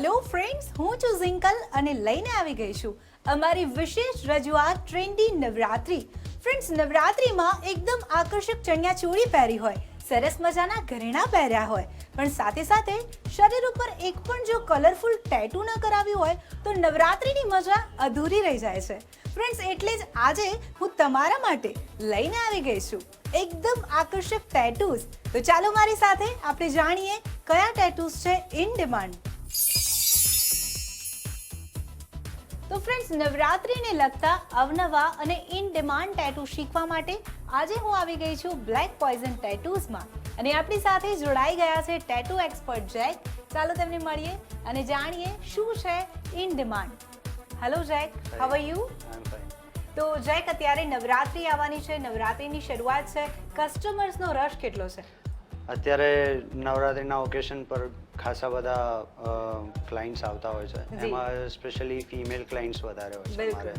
Hello friends હું છું ઝિંકલ અને લઈને આવી ગઈ છું અમારી વિશેષ રજૂઆત ટ્રેન્ડી નવરાત્રી. ફ્રેન્ડ્સ નવરાત્રીમાં એકદમ આકર્ષક ચણિયાચોળી પહેરી હોય, સરસ મજાના ઘરેણા પહેર્યા હોય. પણ સાથે સાથે શરીર ઉપર એક પણ જો કલરફુલ ટેટુ ન કરાવ્યું હોય, તો નવરાત્રીની મજા અધૂરી રહી જાય છે. ફ્રેન્ડ્સ એટલે જ આજે હું તમારા માટે લઈને આવી ગઈ છું એકદમ આકર્ષક ટેટુઝ તો ચાલો મારી સાથે આપણે જાણીએ કયા ટેટુઝ છે ઇન ડિમાન્ડ તો ફ્રેન્ડ્સ નવરાત્રિને લગતા અવનવા અને ઇન ડિમાન્ડ ટેટુ શીખવા માટે આજે હું આવી ગઈ છું બ્લેક પોઈઝન ટેટુઝમાં અને આપણી સાથે જોડાઈ ગયા છે ટેટુ એક્સપર્ટ જેક ચાલો તેમને મળીએ અને જાણીએ શું છે in demand hello Jack how are you તો જેક અત્યારે નવરાત્રિ આવવાની છે. નવરાત્રિની શરૂઆત છે. કસ્ટમર્સનો રશ કેટલો છે? અત્યારે નવરાત્રિના ઓકેશન પર ખાસા બધા ક્લાયન્ટ્સ આવતા હોય છે. એમાં સ્પેશિયલી ફિમેલ ક્લાયન્ટ્સ વધારે હોય છે બિલકુલ. મારે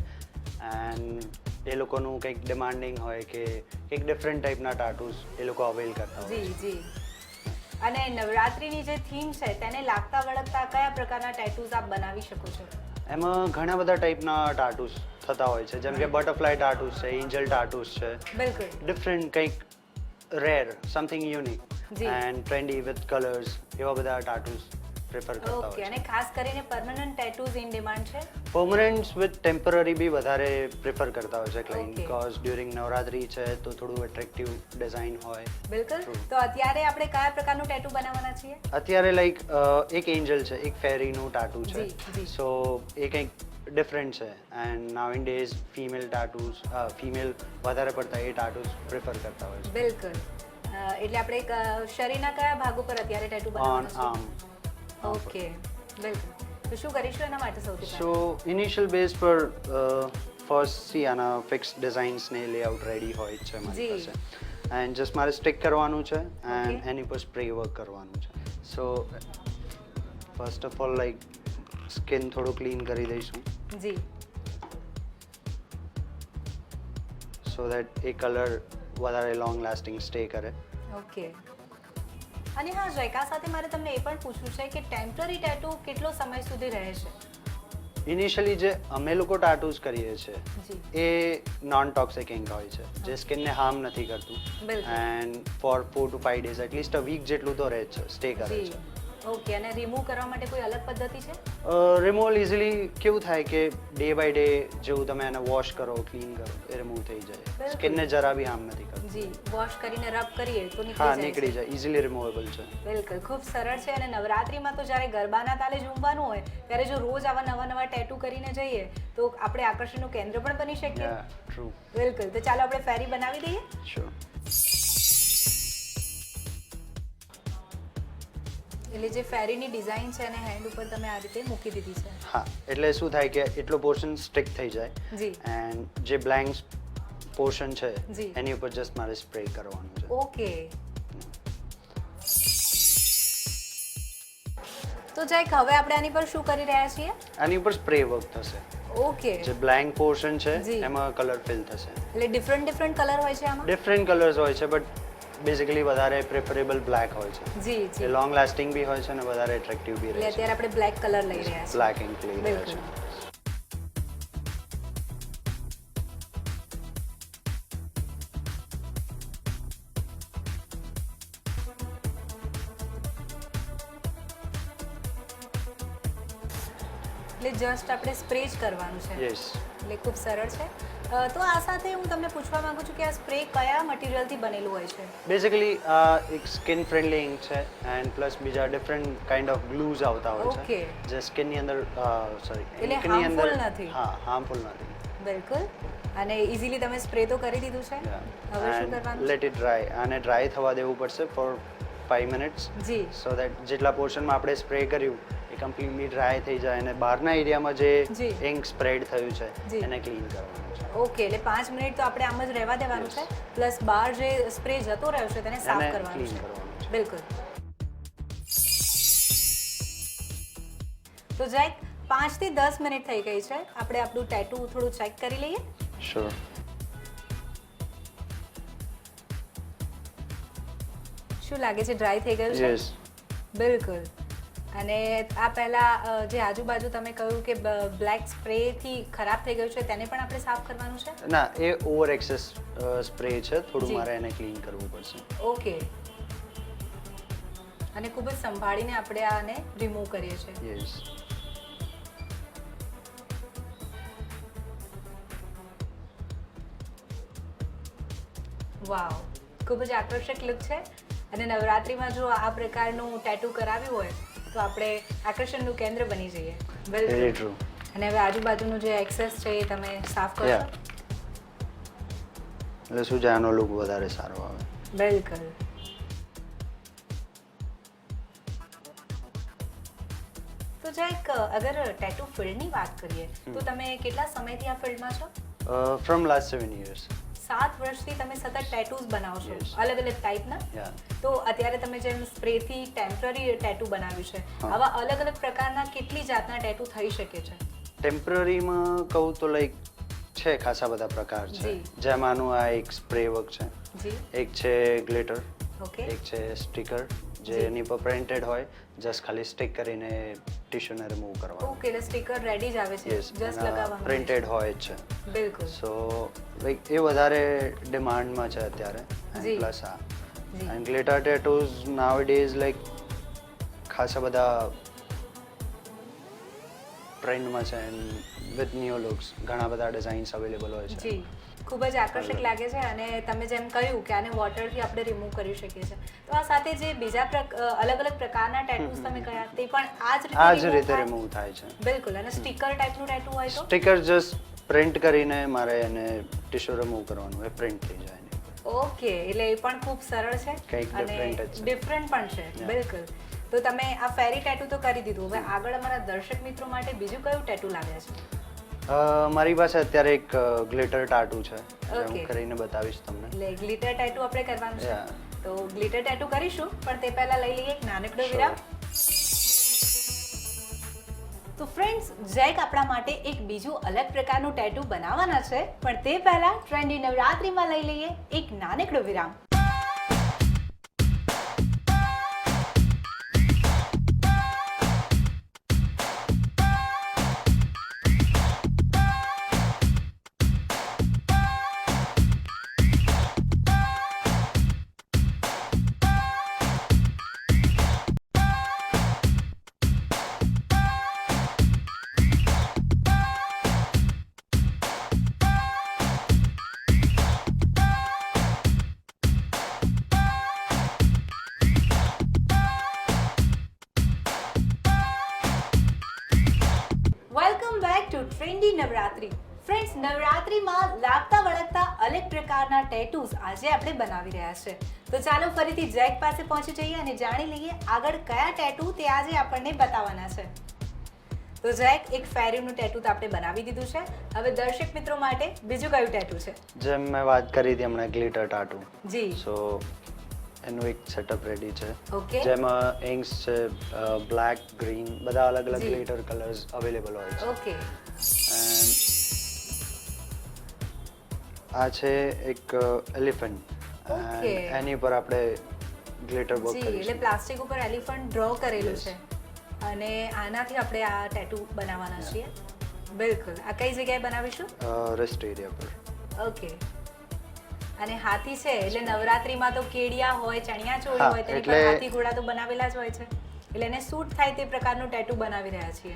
એન્ડ એ લોકોનું કંઈક ડિમાન્ડિંગ હોય કે કંઈક ડિફરન્ટ ટાઈપના ટાટૂઝ એ લોકો અવેલ કરતા હોય જી જી. અને નવરાત્રિની જે થીમ છે તેને લાગતા વળગતા કયા પ્રકારના ટેટૂઝ આપ બનાવી શકો છો? એમાં ઘણા બધા ટાઈપના ટાટૂઝ થતા હોય છે. જેમ કે બટરફ્લાય ટાટૂઝ છે એન્જલ ટાટૂઝ છે. બિલકુલ. ડિફરન્ટ કંઈક rare something unique and trendy with colours એવા બધા ટાટુઝ પ્રેફર કરતા ઓકે અને ખાસ કરીને પરમનન્ટ ટેટુઝ ઇન ડિમાન્ડ છે? પર્મનન્ટ વિથ ટેમ્પરરી બી વધારે પ્રેફર કરતા હોય છે ક્લાયન્ટ. બીકોઝ ડ્યુરિંગ નવરાત્રી છે તો થોડું એટ્રેક્ટિવ ડિઝાઇન હોય. બિલકુલ. તો અત્યારે આપણે કયા પ્રકારનું ટેટુ બનાવવાના છીએ? અત્યારે લાઈક એક એન્જલ છે એક ફેરીનું ટાટુ છે. સો એ કંઈક ડિફરન્ટ છે. And now in days female tattoos female વધારે પડતા એ ટાટૂસ પ્રેફર કરતા હોય છે. બિલકુલ. એટલે આપણે શરીરના કયા ભાગ ઉપર અત્યારે ટેટુ બનાવવાનું આર્મ ઓકે બિલકુલ. તો શું કરીશું એના માટે સૌથી સો ઇનિશિયલ બેઝ પર ફર્સ્ટ સી આના ફિક્સ ડિઝાઇન્સ ને લેઆઉટ રેડી હોય છે મારી પાસે. એન્ડ જસ્ટ મારે સ્ટિક કરવાનું છે એન્ડ એની પર સ્પ્રે વર્ક કરવાનું છે. So first of all like skin થોડું ક્લીન કરી દઈશું. જી. સો દેટ એ કલર વધારે લોંગ લાસ્ટિંગ સ્ટે કરે. ઓકે. અને હા જયકા સાથે મારે તમને એ પણ પૂછવું છે કે ટેમ્પરરી ટેટુ કેટલો સમય સુધી રહે છે? ઇનિશિયલી જે અમે લોકો ટાટૂઝ કરીએ છીએ એ નોન ટોક્સિક ઇંક હોય છે જે સ્કિનને હાર્મ નથી કરતું. And four four to five days at least a week જેટલું તો રહે છે સ્ટે કરે છે. ઓકે અને રિમૂવ કરવા માટે કોઈ અલગ પદ્ધતિ છે? રિમૂવલ ઇઝીલી કેવું થાય કે ડે બાય ડે જેવું તમે એને વોશ કરો ક્લીન કરો એ રિમૂવ થઈ જાય. સ્કિનને જરા બી હાર્મ નથી કરતું. જી વોશ કરીને રબ કરીએ તો નીકળી જાય નીકળી જાય. ઇઝીલી રિમૂવેબલ છે. બિલકુલ ખૂબ સરળ છે અને નવરાત્રીમાં તો જ્યારે ગરબાના તાલે ઝૂમવાનું હોય ત્યારે જો રોજ આવા નવા નવા ટેટુ કરીને જઈએ તો આપણે આકર્ષણનું કેન્દ્ર પણ બની શકીએ. ટ્રુ બિલકુલ તો ચાલો આપણે ફેરી બનાવી દઈએ. શ્યોર એટલે જે ફેરીની ડિઝાઇન છે એને હેન્ડ ઉપર તમે આ રીતે મૂકી દીધી છે. હા એટલે શું થાય કે એટલો પોર્શન સ્ટિક થઈ જાય જી. એન્ડ જે બ્લેન્ક પોર્શન છે. એની ઉપર જસ્ટ મારે સ્પ્રે કરવાનું છે. ઓકે. તો જયક હવે આપણે આની પર શું કરી રહ્યા છીએ? આની ઉપર સ્પ્રે વર્ક થશે. ઓકે. જે બ્લેન્ક પોર્શન છે. એમાં કલર ફિલ થશે. એટલે ડિફરન્ટ ડિફરન્ટ કલર હોય છે આમાં? ડિફરન્ટ કલર્સ હોય છે બટ બેઝિકલી વધારે પ્રેફરેબલ બ્લેક હોય છે. જી એ લોંગ લાસ્ટિંગ બી હોય છે અને વધારે એટ્રેક્ટિવ બી રહે છે. અત્યારે આપણે બ્લેક કલર લઈ રહ્યા છીએ. બ્લેક એન્ડ રહ્યા છે એટલે જસ્ટ આપણે સ્પ્રે જ કરવાનું છે. યસ એટલે ખૂબ સરળ છે. તો આ સાથે હું તમને પૂછવા માંગુ છું કે આ સ્પ્રે કયા મટીરિયલથી બનેલું હોય છે? બેઝિકલી આ એક સ્કિન ફ્રેન્ડલી ઇંક છે એન્ડ પ્લસ બીજા ડિફરન્ટ કાઇન્ડ ઓફ ગ્લુઝ આવતા હોય છે. જે સ્કિનની અંદર સોરી એટલે અંદર નથી. હા હાર્મફુલ નથી. બિલકુલ. અને ઇઝીલી તમે સ્પ્રે તો કરી દીધું છે? હવે શું કરવાનું લેટ ઇટ ડ્રાય આને ડ્રાય થવા દેવું પડશે ફોર 5 મિનિટ્સ જી. સો દેટ જેટલા પોર્શનમાં આપણે સ્પ્રે કર્યું કમ્પ્લીટલી ડ્રાય થઈ જાય અને બહારના એરિયામાં જે. ઇંક સ્પ્રેડ થયું છે એને ક્લીન કરવાનું છે. ઓકે એટલે પાંચ મિનિટ તો આપણે આમ જ રહેવા દેવાનું છે પ્લસ બહાર જે સ્પ્રે જતો રહ્યો છે તેને સાફ કરવાનું છે. બિલકુલ. તો જાઈક પાંચથી દસ મિનિટ થઈ ગઈ છે. આપણે આપણું ટેટુ થોડું ચેક કરી લઈએ. શ્યોર શું લાગે છે ડ્રાય થઈ ગયું છે? બિલકુલ. અને આ પહેલા જે આજુબાજુ તમે કહ્યું કે બ્લેક સ્પ્રેથી ખરાબ થઈ ગયું છે તેને પણ આપણે સાફ કરવાનું છે? ના એ ઓવર એક્સેસ સ્પ્રે છે. થોડું મારે એને ક્લીન કરવું પડશે. ઓકે અને ખૂબ જ સંભાળીને આપણે આને રિમૂવ કરીએ છીએ. યસ વાવ ખૂબ જ આકર્ષક લુક છે. અને નવરાત્રિમાં જો આ પ્રકારનું ટેટુ કરાવ્યું હોય તો આપણે આકર્ષણનું કેન્દ્ર બની જઈએ. ટ્રુ અને હવે આજુબાજુનું જે એક્સેસ છે એ તમે સાફ કરો એટલે શું છે આનો લુક વધારે સારો આવે. બિલકુલ. તો જયેક અગર ટેટુ ફિલ્ડની વાત કરીએ તો તમે કેટલા સમયથી આ ફિલ્ડમાં છો? ફ્રોમ લાસ્ટ સેવન ઇયર્સ સાત વર્ષથી તમે સતત ટેટુઝ બનાવો છો. અલગ અલગ ટાઈપના તો અત્યારે તમે જેમ સ્પ્રેથી ટેમ્પરરી ટેટુ બનાવ્યું છે. આવા અલગ અલગ પ્રકારના કેટલી જાતના ટેટુ થઈ શકે છે? ટેમ્પરરીમાં કહું તો લાઈક છે ખાસા બધા પ્રકાર છે. જેમાંનું આ એક સ્પ્રે વર્ક છે. એક છે ગ્લિટર ઓકે એક છે સ્ટીકર જે એની પર પ્રિન્ટેડ હોય જસ્ટ ખાલી સ્ટિક કરીને ટીશ્યુને રિમૂવ કરવાનું. ઓકે એટલે સ્ટીકર રેડી જ આવે છે જસ્ટ લગાવવાનું. પ્રિન્ટેડ હોય છે. બિલકુલ. સો લાઈક એ વધારે ડિમાન્ડમાં છે અત્યારે. પ્લસ આ. And glitter tattoos now days like ખાસા બધા ટ્રેન્ડમાં છે એન્ડ વિથ ન્યુ લુક્સ ઘણા બધા ડિઝાઇન્સ અવેલેબલ હોય છે. જી. ખૂબ જ આકર્ષક લાગે છે અને તમે જેમ કહ્યું કે આને વોટરથી આપણે રિમૂવ કરી શકીએ છીએ. તો આ સાથે જે બીજા અલગ અલગ પ્રકારના ટેટૂઝ તમે કહ્યા તે પણ આ જ રીતે આ જ રીતે રિમૂવ થાય છે. બિલકુલ અને સ્ટીકર ટાઈપનું ટેટુ હોય તો? સ્ટીકર જસ્ટ પ્રિન્ટ કરીને મારે એને ટીશ્યુ રિમૂવ કરવાનું એ પ્રિન્ટ થઈ જાય ઓકે એટલે એ પણ ખૂબ સરળ છે અને. ડિફરન્ટ પણ છે બિલકુલ. તો તમે આ ફેરી ટેટુ તો કરી દીધું હવે આગળ અમારા દર્શક મિત્રો માટે બીજું કયું ટેટુ લાવ્યા છે? મારી પાસે અત્યારે એક ગ્લિટર ટાટુ છે. હું કરીને બતાવીશ તમને. એટલે ગ્લિટર ટેટુ આપણે કરવાનું છે. તો ગ્લિટર ટેટુ કરીશું પણ તે પહેલા લઈ લઈએ એક નાનકડો વિરામ. તો ફ્રેન્ડ્સ જેક આપણા માટે એક બીજું અલગ પ્રકારનું ટેટુ બનાવવાના છે પણ તે પહેલા ટ્રેન્ડી નવરાત્રીમાં લઈ લઈએ એક નાનકડો વિરામ. નવરાત્રી. ફ્રેન્ડ્સ નવરાત્રીમાં લાગતા વળગતા અલગ પ્રકારના ટેટૂઝ આજે આપણે બનાવી રહ્યા છે. તો ચાલો ફરીથી જેક પાસે પહોંચી જઈએ અને જાણી લઈએ આગળ કયા ટેટુ તે આજે આપણને બતાવવાના છે. તો જેક એક ફેરીનું ટેટુ તો આપણે બનાવી દીધું છે. હવે દર્શક મિત્રો માટે બીજું કયું ટેટુ છે? જેમ મેં વાત કરી હતી હમણાં ગ્લિટર ટાટુ જી. સો એનું એક સેટઅપ રેડી છે. જેમાં ઇંક્સ છે બ્લેક ગ્રીન બધા અલગ અલગ. ગ્લિટર કલર્સ અવેલેબલ હોય છે. ઓકે. આ છે એક એલિફન્ટ. એની પર આપણે ગ્લિટર વર્ક એટલે પ્લાસ્ટિક ઉપર એલિફન્ટ ડ્રો કરેલું છે. અને આનાથી આપણે આ ટેટુ બનાવવાના છીએ. બિલકુલ. આ કઈ જગ્યાએ બનાવીશું? રેસ્ટ એરિયા પર. ઓકે. અને હાથી છે એટલે નવરાત્રીમાં તો કેડિયા હોય ચણિયા ચોળી હોય તેની પર હાથી ઘોડા તો બનાવેલા જ હોય છે. એટલે એને સૂટ થાય તે પ્રકારનું ટેટુ બનાવી રહ્યા છીએ.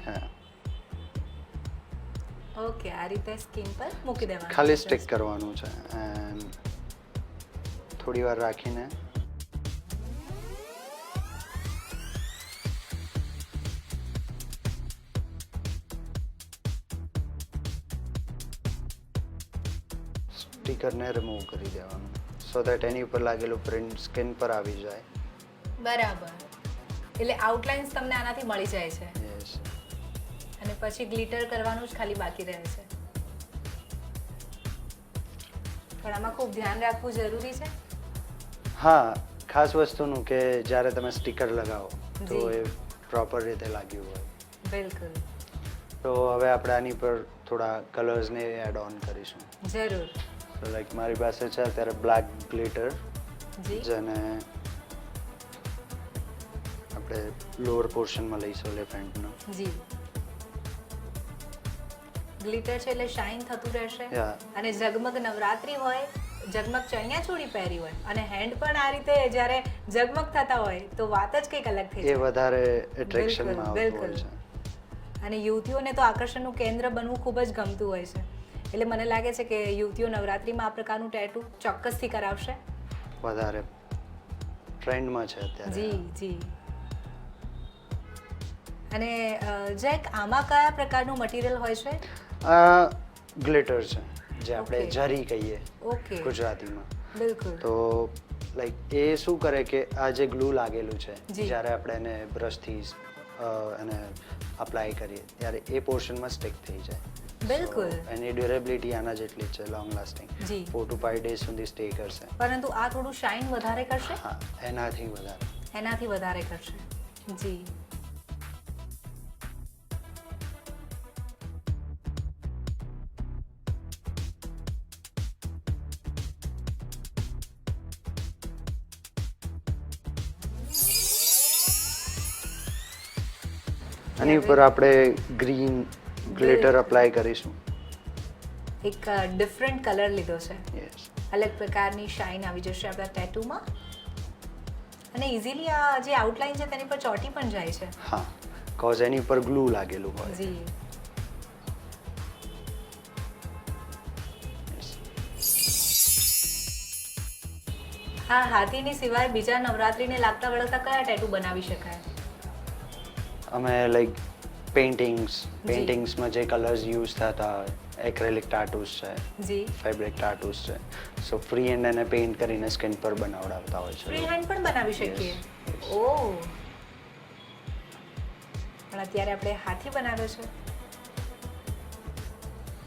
ઓકે આ રીતે સ્કિન પર મૂકી દેવાનું ખાલી. સ્ટિક કરવાનું છે એન્ડ થોડી વાર રાખીને. સ્ટીકરને રિમૂવ કરી દેવાનું સો દેટ એની ઉપર લાગેલું પ્રિન્ટ સ્કિન પર આવી જાય. બરાબર. એટલે આઉટલાઇન્સ તમને આનાથી મળી જાય છે. અને પછી ગ્લિટર કરવાનું જ ખાલી બાકી રહે છે. પણ આમાં ખૂબ ધ્યાન રાખવું જરૂરી છે. હા ખાસ વસ્તુનું કે જ્યારે તમે સ્ટીકર લગાવો તો એ પ્રોપર રીતે લાગ્યું હોય. બિલકુલ. તો હવે આપણે આની પર થોડા કલર્સને એડ ઓન કરીશું. જરૂર. તો લાઈક મારી પાસે છે અત્યારે બ્લેક ગ્લિટર જેને આપણે લોઅર પોર્શનમાં લઈશું એલિફેન્ટનો જી. ગ્લિટર છે એટલે શાઇન થતું રહેશે. અને ઝગમગ નવરાત્રી હોય ઝગમગ ચણિયાચોળી પહેરી હોય અને હેન્ડ પણ આ રીતે જ્યારે ઝગમગ થતા હોય તો વાત જ કંઈક અલગ થઈ એ જાય. વધારે એટ્રેક્શનમાં બિલકુલ. અને યુવતીઓને તો આકર્ષણનું કેન્દ્ર બનવું ખૂબ જ ગમતું હોય છે. એટલે મને લાગે છે કે યુવતીઓ નવરાત્રીમાં આ પ્રકારનું ટેટુ ચોક્કસથી કરાવશે. વધારે ટ્રેન્ડમાં છે અત્યારે. જી જી. અને જેક આમાં કયા પ્રકારનું મટીરિયલ હોય છે? આ ગ્લિટર છે જે આપણે જરી કહીએ ઓકે ગુજરાતીમાં. બિલકુલ. તો લાઈક એ શું કરે કે આ જે ગ્લુ લાગેલું છે જ્યારે આપણે એને બ્રશથી એને અપ્લાય કરીએ ત્યારે એ પોર્શનમાં સ્ટિક થઈ જાય. બિલકુલ. એની ડ્યુરેબિલિટી આના જેટલી છે long lasting. Four to five days સુધી સ્ટે કરશે. પરંતુ આ થોડું શાઇન વધારે કરશે? હા એનાથી વધારે. એનાથી વધારે કરશે. જી. આની ઉપર આપણે ગ્રીન ગ્લિટર અપ્લાય કરીશું. એક ડિફરન્ટ કલર લીધો છે. અલગ પ્રકારની શાઇન આવી જશે આપણા ટેટુમાં અને ઇઝીલી આ જે આઉટલાઇન છે તેની પર ચોટી પણ જાય છે. હા. કોઝ એની ઉપર ગ્લુ લાગેલું હોય. જી. હા હાથીની સિવાય બીજા નવરાત્રીને લાગતા વળગતા કયા ટેટુ બનાવી શકાય? અમે લાઈક પેઇન્ટિંગ્સ પેઇન્ટિંગ્સમાં જે કલર્સ યુઝ થતા એક્રેલિક ટાટૂસ છે જી. ફેબ્રિક ટાટૂસ છે. સો ફ્રી હેન્ડ એને પેઇન્ટ કરીને સ્કિન પર બનાવડાવતા હોય છે ફ્રી હેન્ડ પણ બનાવી શકીએ. ઓ. પણ અત્યારે આપણે હાથી બનાવ્યો છે.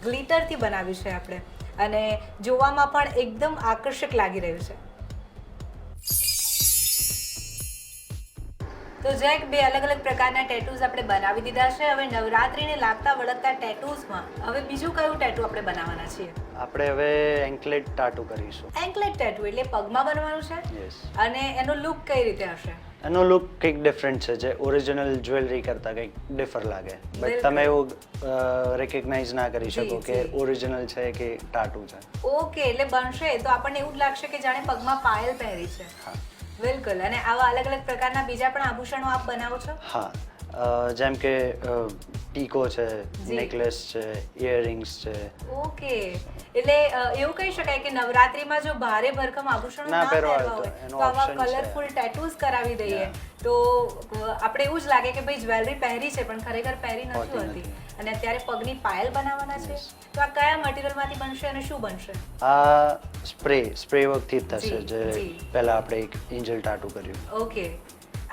ગ્લિટરથી બનાવ્યું છે આપણે. અને જોવામાં પણ એકદમ આકર્ષક લાગી રહ્યું છે. તો જેક બે અલગ અલગ પ્રકારના ટેટૂઝ આપણે બનાવી દીધા છે હવે નવરાત્રીને લાગતા વળગતા ટેટૂઝમાં હવે બીજું કયું ટેટુ આપણે બનાવવાના છીએ? આપણે હવે એન્કલેટ ટાટુ કરીશું. એન્કલેટ ટેટુ એટલે પગમાં બનવાનું છે? અને એનો લુક કઈ રીતે હશે? એનો લુક કંઈક ડિફરન્ટ છે જે ઓરિજિનલ જ્વેલરી કરતાં કંઈક ડિફર લાગે. બટ તમે એવું રેકગ્નાઇઝ ના કરી શકો કે. ઓરિજિનલ છે કે ટાટુ છે. ઓકે એટલે બનશે તો આપણને એવું જ લાગશે કે જાણે પગમાં પાયલ પહેરી છે. હા. બિલકુલ. અને આવા અલગ અલગ પ્રકારના બીજા પણ આભૂષણો આપ બનાવો છો? હા. જેમ કે ટીકો છે નેકલેસ છે ઇયરિંગ્સ છે. ઓકે. એટલે એવું કહી શકાય કે નવરાત્રીમાં જો ભારે ભરકમ આભૂષણો ના પહેરવા હોય તો આવા. કલરફુલ ટેટૂઝ કરાવી દઈએ. તો આપણે એવું જ લાગે કે ભાઈ જ્વેલરી પહેરી છે પણ ખરેખર પહેરી નથી હોતી અને અત્યારે પગની પાયલ બનાવવાના છે. તો આ કયા મટીરિયલમાંથી બનશે અને શું બનશે? આ સ્પ્રે સ્પ્રે વર્કથી થશે જે પહેલા આપણે એક એન્જલ ટાટુ કર્યું. ઓકે.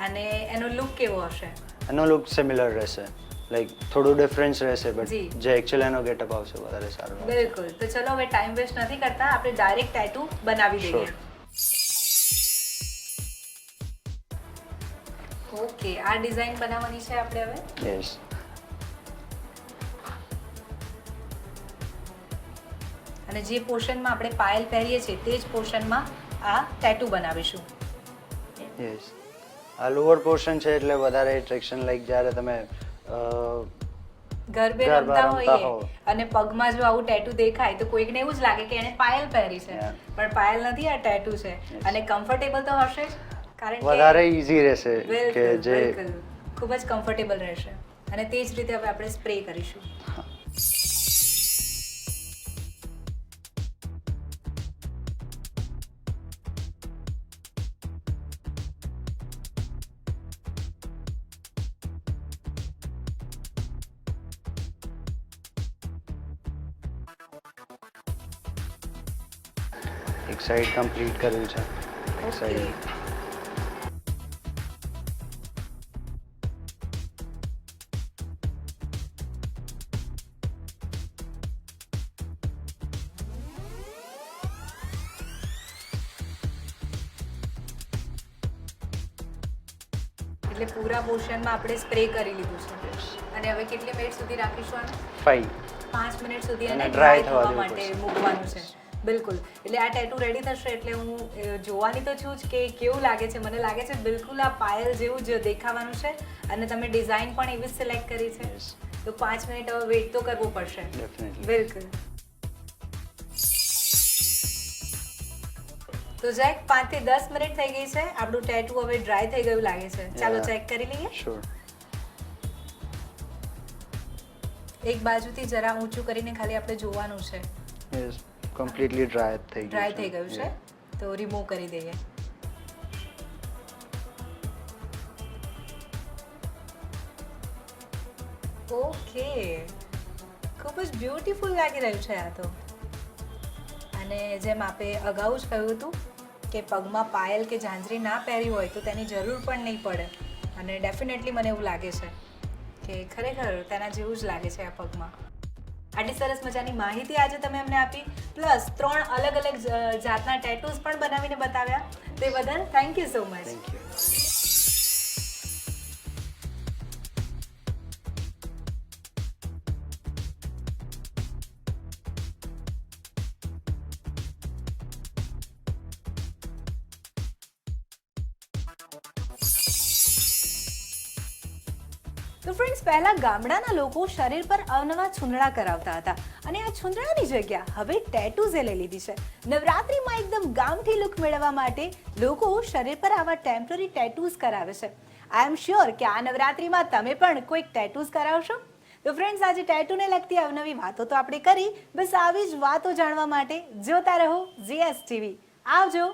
અને એનો લુક કેવો હશે? એનો લુક સિમિલર રહેશે. લાઈક થોડું ડિફરન્સ રહેશે. બટ જે. એકચ્યુઅલ એનો ગેટઅપ આવશે વધારે સારું બિલકુલ. તો ચલો હવે ટાઈમ વેસ્ટ નથી કરતા આપણે ડાયરેક્ટ ટેટુ બનાવી દઈએ. ઓકે આ ડિઝાઇન બનાવવાની છે આપણે હવે? યસ અને જે પોર્શનમાં આપણે પાયલ પહેરીએ છીએ તે જ પોર્શનમાં આ ટેટુ બનાવીશું. યસ આ લોઅર પોર્શન છે એટલે વધારે એટ્રેક્શન લાઈક જ્યારે તમે ગરબે રમતા હોઈએ અને પગમાં જો આવું ટેટુ દેખાય તો કોઈકને એવું જ લાગે કે એણે પાયલ પહેરી છે. પણ પાયલ નથી આ ટેટુ છે. અને કમ્ફર્ટેબલ તો હશે જ કારણ કે વધારે ઈઝી રહેશે કે જે ખૂબ જ કમ્ફર્ટેબલ રહેશે. અને તે જ રીતે હવે આપણે સ્પ્રે કરીશું. એક સાઈડ કમ્પ્લીટ કર્યું છે. એક સાઈડ એટલે પૂરા પોર્શનમાં આપણે સ્પ્રે કરી લીધું છે. અને હવે કેટલી મિનિટ સુધી રાખીશું આને? ફાઈવ પાંચ મિનિટ સુધી અને ડ્રાય થવા માટે મૂકવાનું છે. બિલકુલ. એટલે આ ટેટુ રેડી થશે એટલે હું જોવાની તો છું જ કે કેવું લાગે છે. મને લાગે છે બિલકુલ આ પાયલ જેવું જ દેખાવાનું છે અને તમે ડિઝાઇન પણ એવી જ સિલેક્ટ કરી છે. તો પાંચ મિનિટ હવે વેઇટ તો કરવું પડશે. બિલકુલ. તો જેક પાંચથી દસ મિનિટ થઈ ગઈ છે. આપણું ટેટુ હવે ડ્રાય થઈ ગયું લાગે છે. ચાલો ચેક કરી લઈએ. એક બાજુથી જરા ઊંચું કરીને ખાલી આપણે જોવાનું છે. Yes. Completely ડ્રાય થઈ ગયું ડ્રાય. થઈ ગયું છે? તો રિમૂવ કરી દઈએ. ઓકે ખૂબ જ બ્યુટીફુલ લાગી રહ્યું છે આ તો. અને જેમ આપે અગાઉ જ કહ્યું હતું કે પગમાં પાયલ કે ઝાંઝરી ના પહેરી હોય તો તેની જરૂર પણ નહીં પડે. અને ડેફિનેટલી મને એવું લાગે છે કે ખરેખર તેના જેવું જ લાગે છે આ પગમાં. આટલી સરસ મજાની માહિતી આજે તમે અમને આપી પ્લસ ત્રણ અલગ અલગ જાતના ટેટૂઝ પણ બનાવીને બતાવ્યા તે બદલ thank you so much thank you. પહેલા ગામડાના લોકો શરીર પર અવનવા છુંદડા કરાવતા હતા અને આ છુંદડાની જગ્યા હવે ટેટૂઝે લઈ લીધી છે. નવરાત્રિમાં એકદમ ગામઠી લુક મેળવવા માટે લોકો શરીર પર આવા ટેમ્પરરી ટેટૂઝ કરાવે છે. આઈ એમ શ્યોર કે આ નવરાત્રિમાં તમે પણ કોઈક ટેટૂઝ કરાવશો? તો ફ્રેન્ડ્સ આજે ટેટૂને લગતી અવનવી વાતો તો આપણે કરી. બસ આવી જ વાતો જાણવા માટે જોતા રહો જીએસ ટીવી આવજો.